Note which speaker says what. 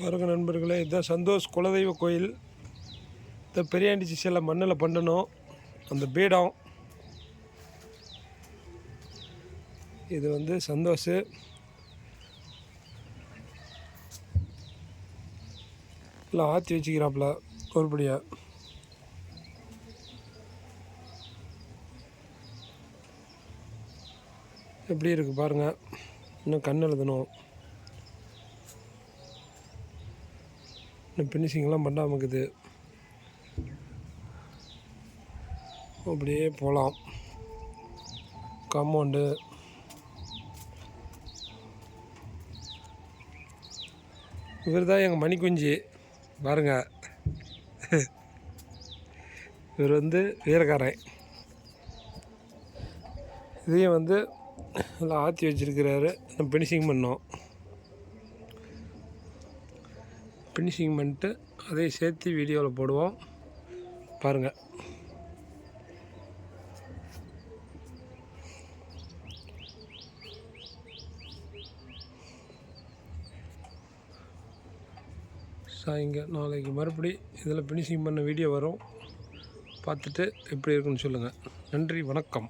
Speaker 1: பாருங்க நண்பர்களே இதுதான் சந்தோஷ் குலதெய்வ கோயில். இந்த பெரியாண்டி சிலை மண்ணில் பண்ணணும். அந்த பீடம். இது வந்து சந்தோஷ். எல்லாம் ஆற்றி வச்சுக்கிறாப்புல ஒருபடியாக எப்படி இருக்கு பாருங்கள் இன்னும் கண் எழுதணும் இன்னும் ஃபினிஷிங்லாம் பண்ணாமல் இருக்குது. அப்படியே போகலாம் காம்பவுண்டு இவர் தான் எங்கள் மணிக்குஞ்சி. பாருங்க. இவர் வந்து வீரக்காரன். இதையும் வந்து நல்லா ஆற்றி வச்சிருக்கிறாரு. ஃபினிஷிங் பண்ணோம். ஃபினிஷிங் பண்ணிட்டு அதை சேர்த்து வீடியோவில் போடுவோம். பாருங்கள் சாய்ங்க நாளைக்கு மறுபடி இதில் ஃபினிஷிங் பண்ண வீடியோ வரும். பார்த்துட்டு எப்படி இருக்குன்னு சொல்லுங்கள் நன்றி வணக்கம்.